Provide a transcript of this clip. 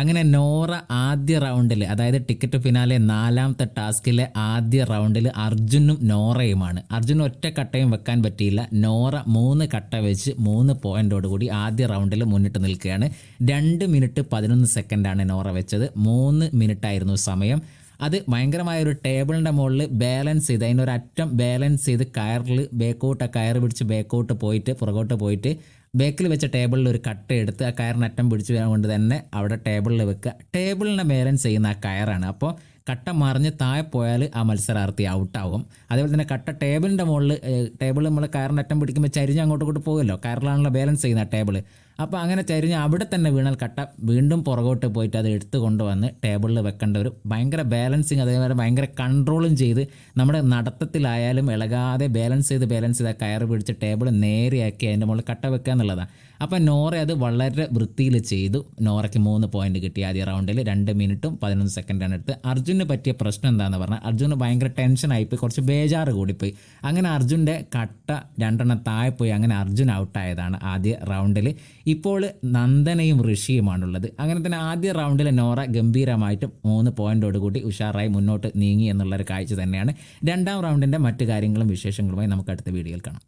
അങ്ങനെ നോറ ആദ്യ റൗണ്ടിൽ അതായത് ടിക്കറ്റ് ഫിനാലെ നാലാമത്തെ ടാസ്കിലെ ആദ്യ റൗണ്ടിൽ അർജുനും നോറയുമാണ്. അർജുൻ ഒറ്റ കട്ടയും വെക്കാൻ പറ്റിയില്ല. നോറ മൂന്ന് കട്ട വെച്ച് മൂന്ന് പോയിന്റോട് കൂടി ആദ്യ റൗണ്ടിൽ മുന്നിട്ട് നിൽക്കുകയാണ്. രണ്ട് മിനിറ്റ് പതിനൊന്ന് സെക്കൻഡാണ് നോറ വെച്ചത്. മൂന്ന് മിനിറ്റായിരുന്നു സമയം. അത് ഭയങ്കരമായ ഒരു ടേബിളിന്റെ മുകളിൽ ബാലൻസ് ചെയ്ത് അതിന്റെ ഒരു അറ്റം ബാലൻസ് ചെയ്ത് കയറിൽ ബേക്കോട്ട് ആ കയർ പിടിച്ച് ബേക്കോട്ട് പോയിട്ട് പുറകോട്ട് പോയിട്ട് ബേക്കിൽ വെച്ച ടേബിളിൽ ഒരു കട്ട് എടുത്ത് ആ കയറിന് അറ്റം പിടിച്ച് കൊണ്ട് തന്നെ അവിടെ ടേബിളിൽ വെക്കുക. ടേബിളിനെ ബാലൻസ് ചെയ്യുന്ന ആ കയറാണ്. അപ്പോൾ കട്ട മറിഞ്ഞ് താഴെ പോയാൽ ആ മത്സരാർത്ഥി ഔട്ടാവും. അതേപോലെ തന്നെ കട്ട ടേബിളിന്റെ മുകളിൽ ടേബിൾ നമ്മൾ കയറിന്റെ അറ്റം പിടിക്കുമ്പോൾ ചരിഞ്ഞ് അങ്ങോട്ട് ഇങ്ങോട്ട് പോകുമല്ലോ കയറിലാണല്ലോ ബാലൻസ് ചെയ്യുന്ന ടേബിൾ അപ്പോൾ അങ്ങനെ ചരിഞ്ഞ് അവിടെ തന്നെ വീണാൽ കട്ട വീണ്ടും പുറകോട്ട് പോയിട്ട് അത് എടുത്തു കൊണ്ടുവന്ന് ടേബിളിൽ വെക്കേണ്ട ഒരു ഭയങ്കര ബാലൻസിങ് അതേപോലെ ഭയങ്കര കൺട്രോളും ചെയ്ത് നമ്മുടെ നടത്തത്തിലായാലും ഇളകാതെ ബാലൻസ് ചെയ്ത് ബാലൻസ് ചെയ്ത് കയർ പിടിച്ച് ടേബിൾ നേരെയാക്കി അതിന്റെ മുകളിൽ കട്ട വെക്കുക എന്നുള്ളതാണ് അപ്പോൾ നോറ അത് വളരെ വൃത്തിയിൽ ചെയ്തു. നോറയ്ക്ക് മൂന്ന് പോയിന്റ് കിട്ടി ആദ്യ റൗണ്ടിൽ രണ്ട് മിനിറ്റും പതിനൊന്ന് സെക്കൻഡാണ് എടുത്ത് അർജുന് പറ്റിയ പ്രശ്നം എന്താണെന്ന് പറഞ്ഞാൽ അർജുന് ഭയങ്കര ടെൻഷൻ ആയിപ്പോയി. കുറച്ച് ബേജാറ് കൂടിപ്പോയി. അങ്ങനെ അർജുന്റെ കട്ട രണ്ടെണ്ണം താഴെ പോയി. അങ്ങനെ അർജുൻ ഔട്ടായതാണ് ആദ്യ റൗണ്ടിൽ ഇപ്പോൾ നന്ദനയും ഋഷിയുമാണുള്ളത്. അങ്ങനെ തന്നെ ആദ്യ റൗണ്ടിൽ നോറ ഗംഭീരമായിട്ട് മൂന്ന് കൂടി ഉഷാറായി മുന്നോട്ട് നീങ്ങി എന്നുള്ളൊരു കാഴ്ച തന്നെയാണ്. രണ്ടാം റൗണ്ടിന്റെ മറ്റു കാര്യങ്ങളും വിശേഷങ്ങളുമായി നമുക്ക് അടുത്ത വീഡിയോയിൽ കാണാം.